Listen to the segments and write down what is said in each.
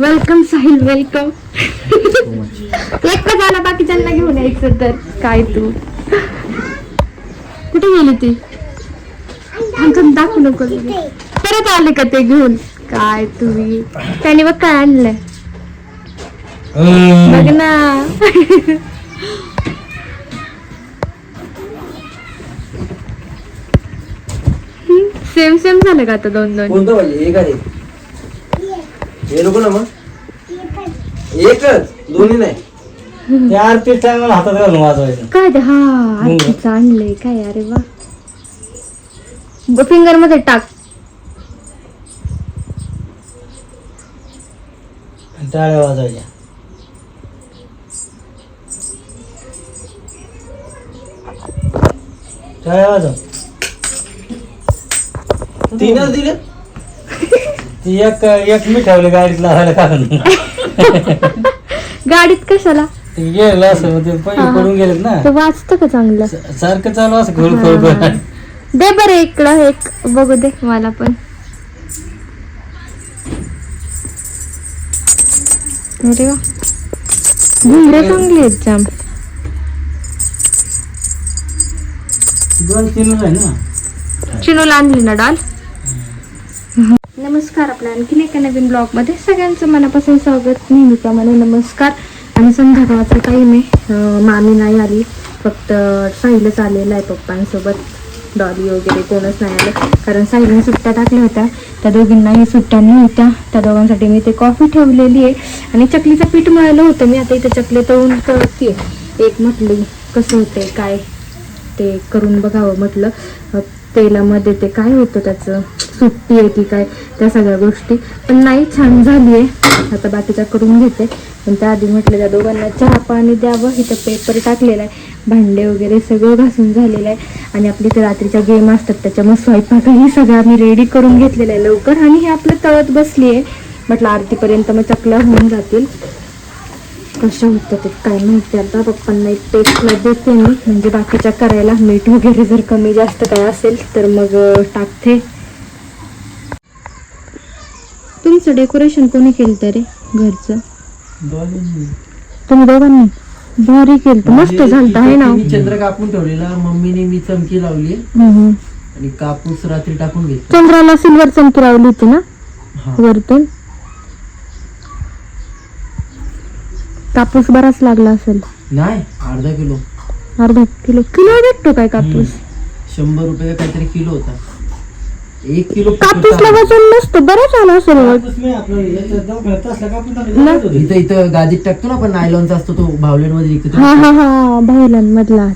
Welcome Sahil welcome एकटाच आला बाकीच्यांना घेऊन यायचं तर. काय तू? कुठे गेली ती? आमचं दाखवू नको परत आले का ते घेऊन? काय तुम्ही? त्याने बघ काय आणलंय. बघ ना. सेम सेम झालं का आता दोन दोन कोणतं पाहिजे एक आहे हे नको ना मग. एकच दोन्ही नाही. चार पीस टायमाला हातात घालून वाजवायचं. काय ते? हा आणलंय? काय अरे वा. फिंगरमध्ये टाक. टाळ्या वाजवायच्या. टाळ्या वाजव. तीनच दिले ती एक एक मी ठेवली गाडीत लावायला कारण गाडीत कशाला? ते गेलं असं ते पैसे पडून गेलेत ना. ते वाचतं का चांगलं? स- सारखं चालू असं खोल खोल खोल. दे बरं इकडं एक बघू दे मला पण. अरे वा. घुमरे चांगली आहेत जाम. दोन तीन आहे ना. चिनूला आणली ना डाल? नमस्कार आपल्या आणखीन एका नवीन ब्लॉगमध्ये सगळ्यांचं मनापासून स्वागत. नेहमीप्रमाणे नमस्कार. आणि संध्याकाळचा टाईम आहे. मामी नाही आली. फक्त साहिलच आलेलं आहे पप्पांसोबत. डॉली वगैरे कोणच नाही आलं. कारण साहिलने सुट्ट्या टाकल्या होत्या. त्या दोघींनाही सुट्ट्या नव्हत्या त्या दोघांसाठी मी ते कॉफी ठेवलेली आहे. आणि चकलीचं पीठ मळलं होतं. मी आता इथे चकली तळून करते एक म्हटली कसं होतंय काय? ते करून बघावं म्हटलं. तेलामध्ये ते काय होतं त्याचं? सुट्टी आहे की काय त्या सगळ्या गोष्टी. पण नाही छान झाली आहे. आता बाकीच्या करून घेते. पण त्याआधी म्हटलं त्या दोघांना चहा पाणी द्यावं. इथं पेपर टाकलेला आहे. भांडे वगैरे सगळं घासून झालेलं आहे. आणि आपली ते रात्रीच्या गेम असतात. त्याच्यामुळे स्वयंपाकही सगळं आम्ही रेडी करून घेतलेलं आहे लवकर. आणि हे आपलं तळत बसली आहे. म्हटलं आरतीपर्यंत मग चकल्या होऊन जातील. कसं होतं ते काय माहिती आता. पप्पांना एक पेस्टला देते मी. म्हणजे बाकीच्या करायला मीठ वगैरे जर कमी जास्त काय असेल तर मग टाकते. तुमचं डेकोरेशन कोणी केलं तरी? घरचं. तुम्ही दोघांनी? भारी केलं मस्त झालं आहे ना? मी चंद्र कापून ठेवलेला मम्मीने मी चमकी लावली. हम्म. आणि कापूस रात्री टाकून घेतला. चंद्राला सिल्वर चमकी लावली होती ना? हा. वरतून? कापूस बराच लागला असेल. नाही अर्धा किलो. अर्धा किलो. किलो भेटतो काय कापूस? शंभर रुपये काहीतरी किलो होता. एक किलो कापूसला वजन नसतं बरंच आलं असेल मग. इथं इथं गादीत टाकतो ना आपण नायलॉनचा असतो तो विकतो. हा हा हा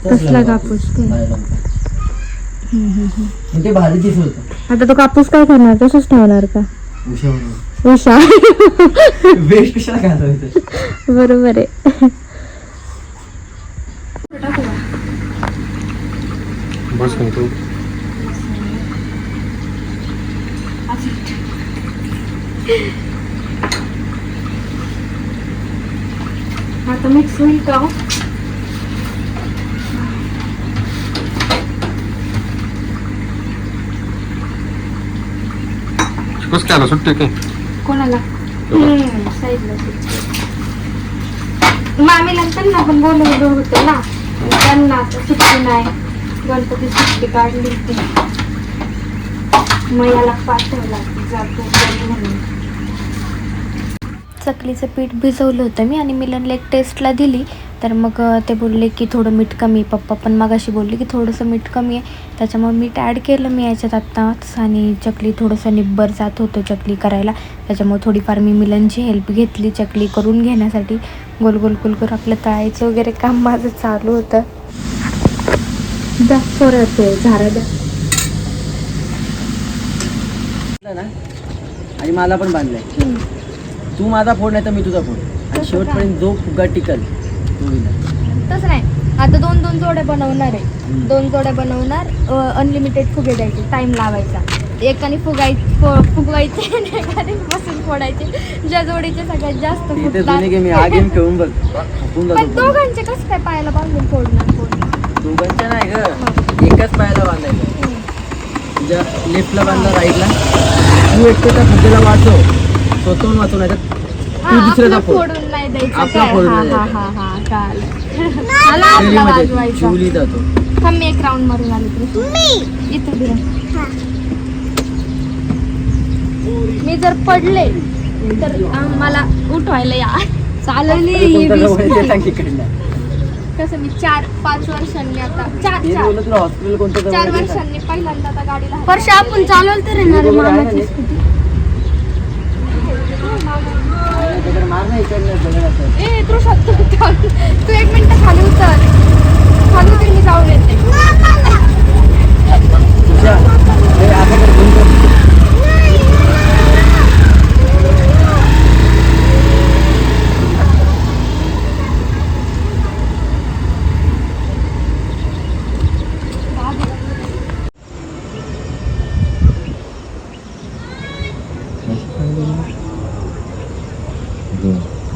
तसला कापूस. नायलॉनचा मग ते भारी दिसत होतं. आता तो कापूस काय करणार? तसंच ठेवणार का? उशावर उषा. वेस्ट कशाला बरोबर आहे. आता मिक्स होईल का कस काय आला सुट्टी काय कोणाला? साईडला मामीला आणि त्यांना पण बोलवलं होतं ना त्यांना आता सुट्टी नाही. गणपती सुट्टी काढली होती. मग याला पाठवला जातो म्हणून. चकलीचं पीठ भिजवलं होतं मी आणि मिलनला एक टेस्टला दिली. तर मग ते बोलले की थोडं मीठ कमी पप्पा पण मगाशी बोलले की थोडंसं मीठ कमी आहे. त्याच्यामुळे मीठ ॲड केलं मी याच्यात आत्ताच आणि चकली थोडंसं निब्बर जात होतं चकली करायला. त्याच्यामुळे थोडीफार मी मिलनची हेल्प घेतली चकली करून घेण्यासाठी. गोल गोल गोल गोल आपलं तळायचं वगैरे काम माझं चालू होतं. द्या परत झारा द्या. ना? आणि मला पण बांधलाय. तू माझा फोन नाही तर मी तुझा फोन आणि शेवटपर्यंत जो फुगा टिकल तो विनर तसं नाही. आता दोन दोन जोड्या बनवणार आहे. दोन जोड्या बनवणार अनलिमिटेड फुगे द्यायचे टाइम लावायचा. एकाने फुगाय फु- फुगवायचे आणि एकाने बसून फोडायचे. ज्या जोडीचे सगळ्यात जास्त इथे फुटतात जुने गेम हा गेम खेळून बघ. आपण पण जातो दोघांचे कसं काय पायाला बांधून फोडणार फोडणार दोघांच्या नाही ग. एकाच पायाला बांधायचं. तुझ्या लेफ्टला बांधला राईटला तू एकटं त्या फुगेला वाचव. स्वतःहून हा, तू दुसऱ्याचा फोड फोडून नाही द्यायचं आपला काय? फोडून हा नाही हा द्यायचा. हा हा कळालं मला आपला शिवलीमध्ये वाजवायचा. शिवली जातो. थांब मी एक राऊंड मारून आले इथं मी जर पडले तर मला उठवायला या. चालवली ही कोणता वीस जवळ येते नाही. सांग इकडनं. कसं मी चार पाच वर्षांनी आता चार ते चार. बोललं तुला हॉस्पिटल कोणतं जवळ चार सांग. वर्षांनी पहिल्यांदा आता गाडीला वर्ष आपण चालवलं तर येणार आहे मामाची? स्कूटी. तिकडे मार ना इकडनं सगळं असं. ए तू शकतो तू. एक मिनिट खाली उतर. खाली उतर मी जाऊन येते. तुझ्या घेऊन कर.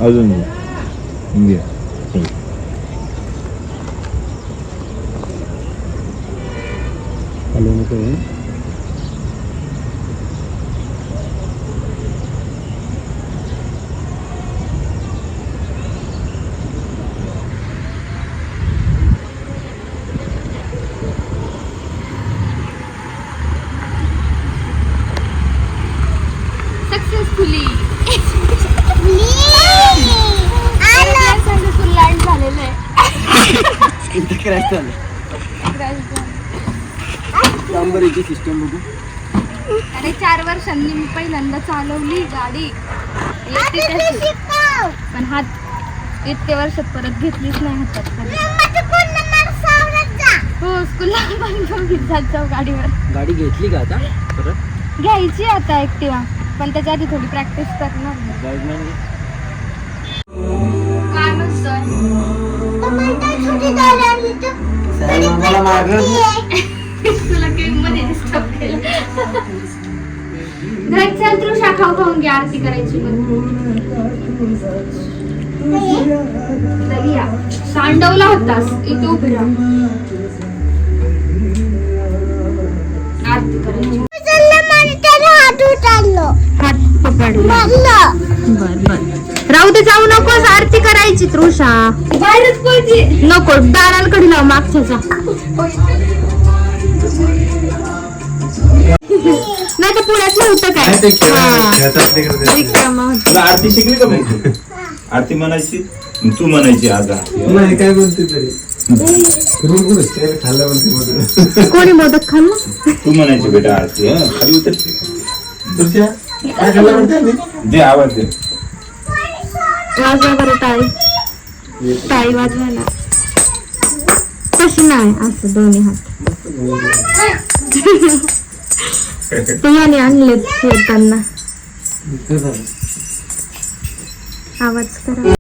अजून घे हॅलो नको सक्सेसफुली लँड झालेलं आहे इथं crash झालं. सिस्टम बघू. अरे चार वर्षांनी मी पहिल्यांदा चालवली गाडी. पण हात इतके वर्षात परत घेतलीच नाही हातात. हो स्कूलला जाऊ गाडीवर. गाडी घेतली का आता? परत? घ्यायची आता ऍक्टिवा पण त्याच्या आधी थोडी प्रॅक्टिस करणार. मला मारलं तुला गेममध्ये डिस्टर्ब केलं. घरात चल तू शाखा खाऊन घ्या आरती करायची सांडवला होतास इथे उभी राहा. आरती करायची. हात पकडला बर बर. राहू दे जाऊ नकोस. आरती करायची तृषा. बाहेरच पाहिजे नको दाराला कडी लाव मागच्याचा नाही तर पुण्यात नव्हतं काय? हा. रिकामा होता. तुला आरती शिकली का माहिती आरती म्हणायची तू म्हणायची आगा नाही काय बोलते तरी? खाल्लं म्हणते कोणी मोदक खाल्लं? तू म्हणायची बेटा आरती हं खाली उतरते. तुझ्या काय खाल्लं दे. आवाज दे वाजवा बरं टाळी टाळी वाजवायला तशी नाही असं दोन्ही हात. तुम्हाला आणले फिरताना. आवाज करा.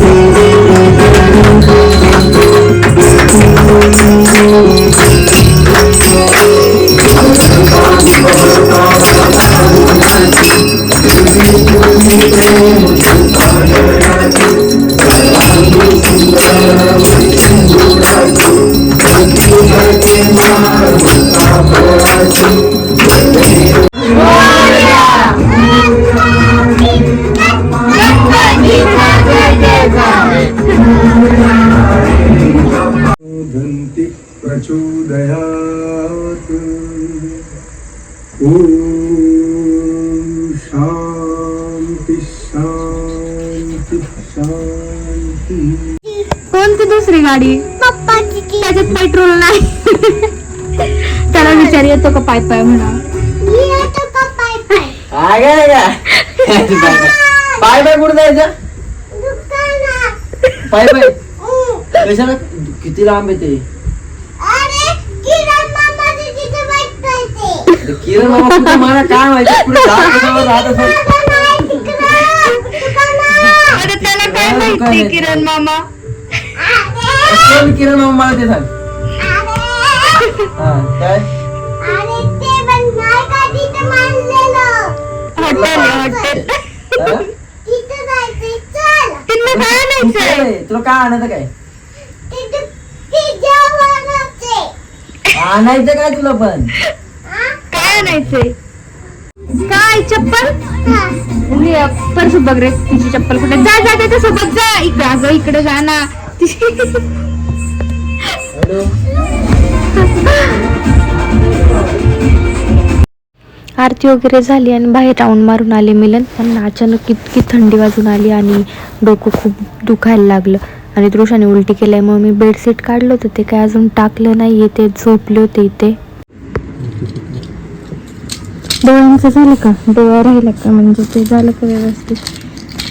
पाय पाय म्हणा. काय काय काय पाय पाय? कुठं जायचं? पाय पाय. कशाला? किती लांब आहे ते? ते. किरण मामा कुठे? मला काय माहिती? कुठे राहत असं अरे त्याला काय माहिती. किरण मामा? कोण किरण मामा मला ते सांग हा काय? हॉटेल काय आणायचंय? तुला काय आणायचं काय? आणायचं काय तुला पण? काय आणायचंय? काय चप्पल? हे, परसू बघ रे तिची चप्पल कुठे? जा जा त्याच्यासोबत जा. इकडे अगं इकडे जा ना. आरती वगैरे झाली आणि बाहेर राऊंड मारून आले मिलन. त्यांना अचानक इतकी थंडी वाजून आली आणि डोकं खूप दुखायला लागलं. आणि दृशाने उलटी केल्यामुळे मी बेडशीट काढलं होतं ते काय अजून टाकलं नाही ते झोपले होते इथे. डोळ्यांचं झालं का? डोळा राहिला का? म्हणजे ते झालं का व्यवस्थित?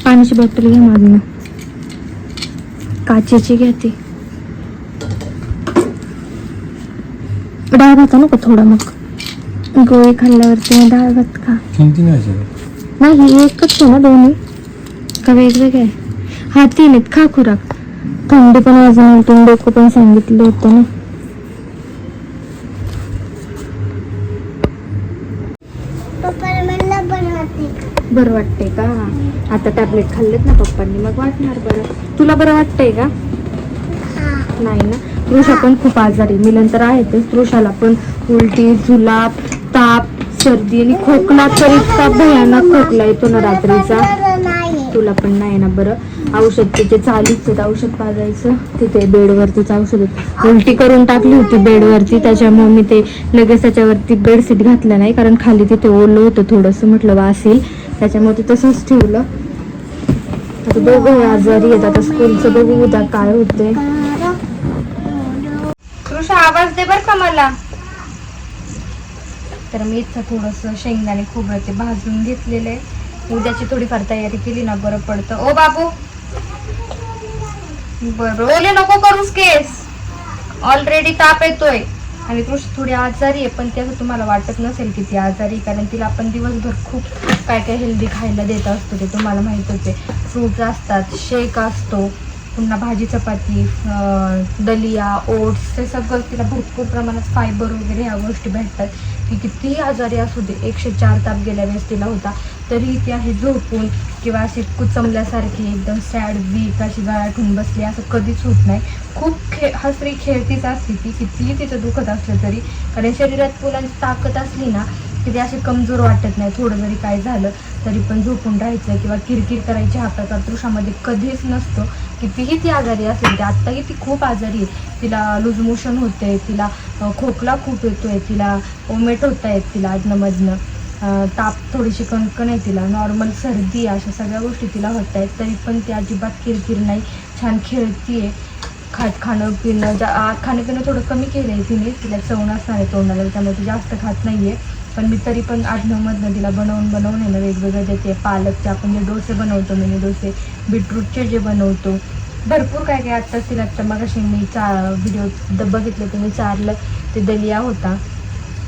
पाण्याची बॉटल घ्या मागणं काचेची घ्या ती. डाळ भात नको थोडा मग. गोळी खाल्ल्यावरती डाळ भात खा तीन तीन नाही एकच आहे ना दोन्ही. का वेगवेगळे? हा तीन आहेत खा खुराक? थंडी पण वाजून उलटून डोकं पण सांगितलं होतं ना. बरं वाटतंय का? आता टॅबलेट खाल्लेत ना पप्पांनी मग वाटणार बरं. तुला बरं वाटतंय का? नाही ना? तृषा पण खूप आजारी मिलन तर आहेतच. तृषाला पण उलटी जुलाब ताप सर्दी आणि खोकला तर इतका भयानक खोकला येतो ना रात्रीचा. तुला पण नाही ना बरं? औषध तिथे चालूच आहेत. औषध पाजायचं. तिथे बेडवरतीच औषध उलटी करून टाकली होती बेडवरती. त्याच्यामुळे मी ते लगेच त्याच्यावरती बेडशीट घातलं नाही. कारण खाली तिथे ओलं होतं थोडंसं. म्हटलं वासील त्याच्यामुळे ते तसंच ठेवलं. आता दोघं आजारी आहेत. आता स्कूलचं बघू उद्या काय होते कृषा आवाज दे बर का मला. तर मी इथं थोडंसं शेंगदाणे खोबरं ते भाजून घेतलेलं आहे. उद्याची थोडीफार तयारी केली ना बरं पडतं. ओ बाबू! बरं. ओले नको करूस केस. ऑलरेडी ताप येतोय. आणि कृषी थोडी आजारी आहे पण त्याचं तुम्हाला वाटत नसेल की ती आजारी आहे, कारण तिला आपण दिवसभर खूप काय काय हेल्दी खायला देत असतो ते तुम्हाला माहीतच आहे. फ्रूट्स असतात शेक असतो. पुन्हा भाजी चपाती दलिया ओट्स ते सगळं तिला भरपूर प्रमाणात फायबर वगैरे ह्या गोष्टी भेटतात. ती कितीही आजारी असू दे एकशे चार ताप गेल्या वेळेस तिला होता. तरी ती आहे झोपून किंवा अशी कुचमल्यासारखी एकदम सॅड वीक अशी गळाटून बसली असं कधीच होत नाही. खूप खे हसरी खेळतीच असते ती. कितीही तिचं दुखत असलं तरी. कारण शरीरात मुलांची ताकद असली ना की ते असे कमजोर वाटत नाही. थोडं जरी काय झालं तरी पण झोपून राहायचं किंवा किरकिर करायची हा प्रकार तृषामध्ये कधीच नसतो. कितीही ती आजारी असेल ते आत्ताही ती खूप आजारी आहे. तिला लूज मोशन होते तिला खोकला खूप येतोय तिला ओमेट होत आहेत तिला आजनमधनं ताप थोडीशी कणकण आहे तिला. नॉर्मल सर्दी आहे, अशा सगळ्या गोष्टी तिला होत आहेत तरी पण ती अजिबात किरकिर नाही. छान खेळतीये. खात खाणं पिणं जा खाणं पिणं थोडं कमी केलं आहे तिने. तिला चवण असणार आहे तोंडाला त्यामुळे ती जास्त खात नाही आहे पण मी तरी पण आठवमधनं तिला बनवून बनवून आहे ना वेगवेगळ्या देते पालकचे आपण जे डोसे बनवतो मिनी डोसे बीटरूटचे जे बनवतो. भरपूर काय काय आत्ताच तिला आत्ता मग मी चा व्हिडिओ बघितले ते मी चारलं ते दलिया होता.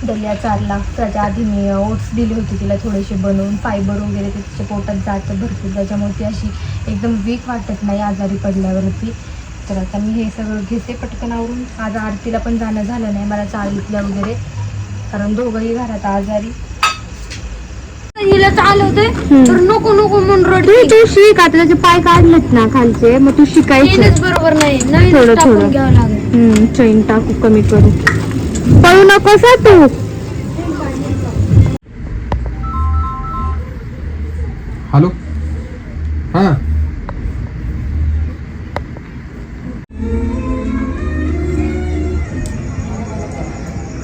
दलिया चारला त्याच्या आधी मी ओट्स दिले होते तिला थोडेसे बनवून फायबर वगैरे ते तिच्या पोटात जातं भरपूर त्याच्यामुळे ती अशी एकदम वीक वाटत नाही आजारी पडल्यावरती. तर आता मी हे सगळं घेते पटकन आवरून. आज आरतीला पण जाणं झालं नाही मला चालतलं वगैरे कारण दोघंही घरात आजारी. हिला चालवते तर नको नको म्हणून तू रडते तू शिक आता त्याचे पाय काढलेत ना खालचे मग तू शिकायचं. बरोबर नाही. नाही थोडं- टाकून थोडं. घ्यावं लागेल. हम्म, चैन टाकू कमी करू. पळू नकोस हा तू. हॅलो?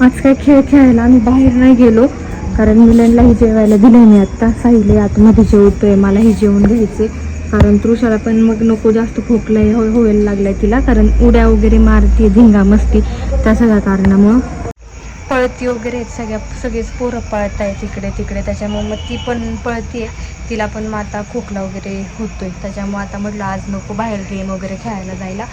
आज काय खेळ खेळायला आम्ही बाहेर नाही गेलो. कारण मुलांनाही जेवायला दिलं मी आत्ता. साईले आतमध्ये जेवतोय मलाही जेवण घ्यायचे कारण तृषाला पण मग नको जास्त खोकलाय हो होयला लागलाय तिला. कारण उड्या वगैरे मारते धिंगा मस्ती त्या सगळ्या कारणामुळं. पळती वगैरे आहेत सगळ्या सगळेच पोरं पळत आहेत इकडे तिकडे. त्याच्यामुळे मग ती पण पळतीये तिला पण मग आता खोकला वगैरे होतोय. त्याच्यामुळे आता म्हटलं आज नको बाहेर गेम वगैरे खेळायला जायला.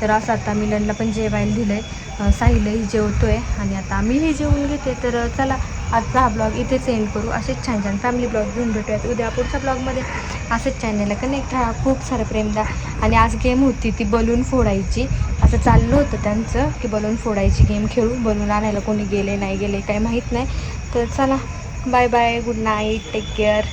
तर असं आता मिलनला पण जेवायला दिलंय. अं, साहिलही आहे आणि आता आम्हीही जेवून घेते. तर चला आजचा हा ब्लॉग इथेच एंड करू. असेच छान छान फॅमिली ब्लॉग घेऊन भेटूयात. उद्या पुढच्या ब्लॉगमध्ये असेच चॅनलला कनेक्ट राहा. खूप सारं प्रेम द्या. आणि आज गेम होती ती बलून फोडायची. असं चाललं होतं त्यांचं की बलून फोडायची गेम खेळू बलून आणायला कोणी गेले नाही गेले काही माहीत नाही. तर चला bye bye good night take care